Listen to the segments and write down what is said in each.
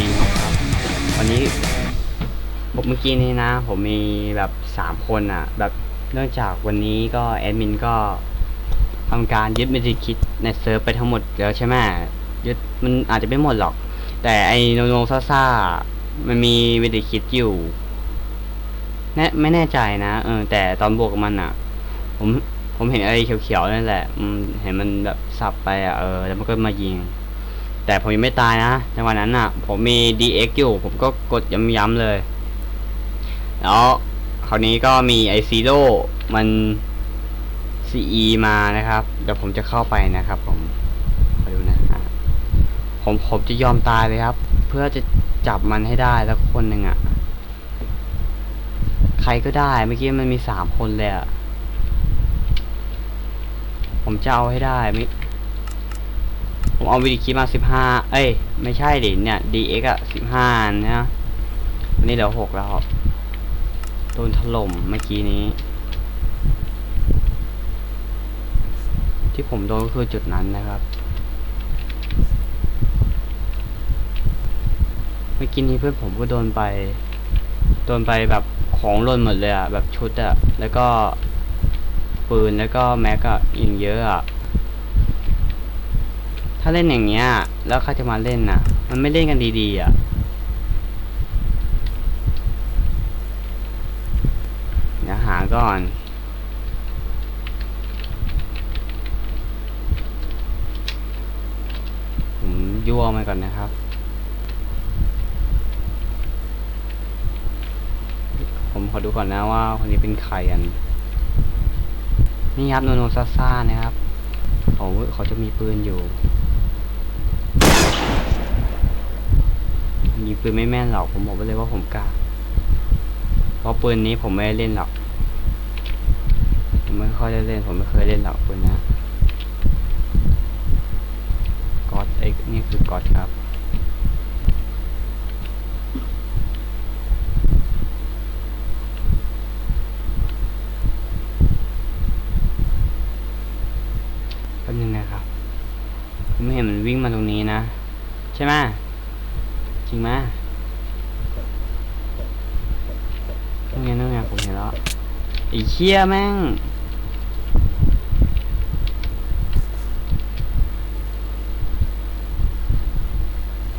ดีนะครับ วันนี้ผมเมื่อกี้นี้นะ ผมมีแบบสามคนอะ แบบเนื่องจากวันนี้ก็แอดมินก็ทำการยึดเมจิคิดในเซิร์ฟไปทั้งหมดแล้วใช่ไหมยึดมันอาจจะไม่หมดหรอก แต่ไอโนโนซ่าซ่ามันมีเมจิคิดอยู่แน่ไม่แน่ใจนะเออแต่ตอนบวกกับมันอะ ผมผมเห็นอะไรเขียวๆนั่นแหละเห็นมันแบบสับไปอะเออแล้วมันก็มายิง แต่ผมยังไม่ตายนะในวันนั้นอะ ผมมี DX อยู่ ผมก็กดย้ำๆเลย แล้วคราวนี้ก็มีไอซีโร่มัน CE มานะครับ เดี๋ยวผมจะเข้าไปนะครับผมขอดูนะอะผมผมจะยอมตายเลยครับ เพื่อจะจับมันให้ได้แล้วคนหนึ่งอะ ใครก็ได้เมื่อกี้มันมีสามคนเลยอะ ผมจะเอาให้ได้ไม่ เอาวิดีคิมาสิบห้าเอ้ย ไม่ใช่ดิเนี่ย DX อะสิบห้านะวันนี้เหลือหกแล้วครับโดนถล่มเมื่อกี้นี้ ที่ผมโดนก็คือจุดนั้นนะครับ เมื่อกี้นี้เพื่อนผมก็โดนไป โดนไปแบบของล่นหมดเลยอะแบบชุดอะแล้วก็ปืนแล้วก็แม็กอะยิงเยอะอะาเล่นอย่างเงี้ย แล้วใครจะมาเล่นน่ะ มันไม่เล่นกันดีๆอะ เดี๋ยวหาก่อน ผมยั่วมาก่อนนะครับผมขอดูก่อนนะว่าคนนี้เป็นใครกัน นี่ครับโนโนซาซ่านะครับเขาเขาจะมีปืนอยู่ ยิงปืนไม่แม่นหรอกผมบอกไว้เลยว่าผมกล้าเพราะปืนนี้ผมไม่ได้เล่นหรอกผมไม่ค่อยได้เล่นผมไม่เคยเล่นหรอกปืนนะก๊อตไอ้นี่คือก๊อตครับแป๊บนึงนะครับผมไม่เห็นมันวิ่งมาตรงนี้นะ ใช่ไหม จริงไหมนู่นไงนู่นไงผมเห็นแล้วไอ้เชี่ยแม่ง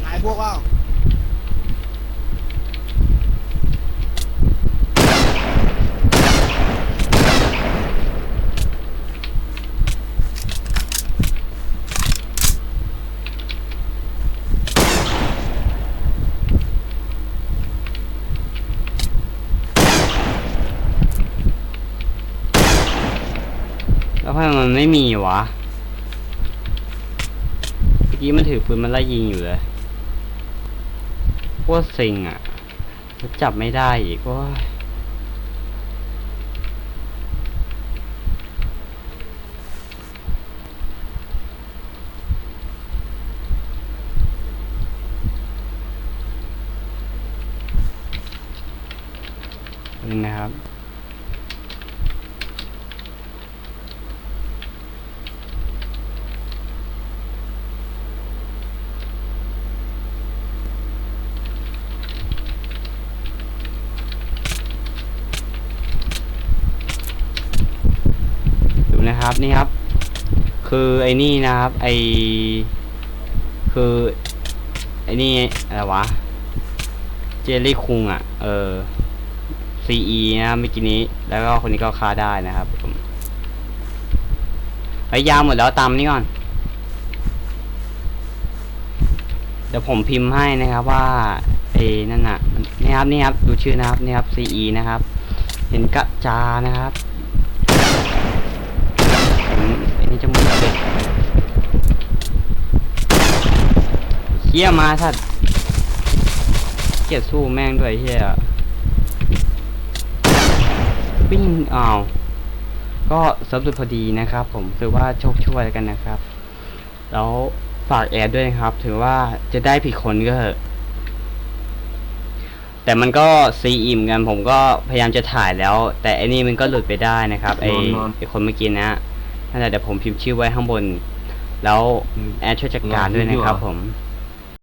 หายพวกว่า แล้วทำไมมันไม่มีวะ เมื่อกี้มันถือปืนมันไล่ยิงอยู่เลยโคตรสิงอะจับไม่ได้อีกว่านึงนะครับ ดู นะครับ นี่ครับ คือไอ้นี่นะครับ ไอคือไอ้นี่อะไรวะ เจลลี่คุงอะ เออ CE นะเมื่อกี้นี้ แล้วก็คนนี้ก็ฆ่าได้นะครับผมไยยาวหมดแล้วตามนี่ก่อน เดี๋ยวผมพิมพ์ให้นะครับว่าไอ้นั่นน่ะนี่ครับนี่ครับ ดูชื่อนะครับนี่ครับ CE นะครับ เห็นกระจานะครับ มอันนี้จะหมดแล้วเลยเฮียมาสัตว์เกลียดสู้แม่งด้วยเฮียปิ้งอ้าวก็ซับสุดพอดีนะครับ ผมถือว่าโชคช่วยแล้วกันนะครับ แล้วฝากแอดด้วยนะครับ ถือว่าจะได้ผิดคนก็เถอะแต่มันก็ซีอิ่มกันผมก็พยายามจะถ่ายแล้ว แต่อันนี้มันก็หลุดไปได้นะครับไอไอคนเมื่อกี้นะ นั่นแหละเดี๋ยวผมพิมพ์ชื่อไว้ข้างบน แล้วแอดช่วยจัดการด้วยนะครับผม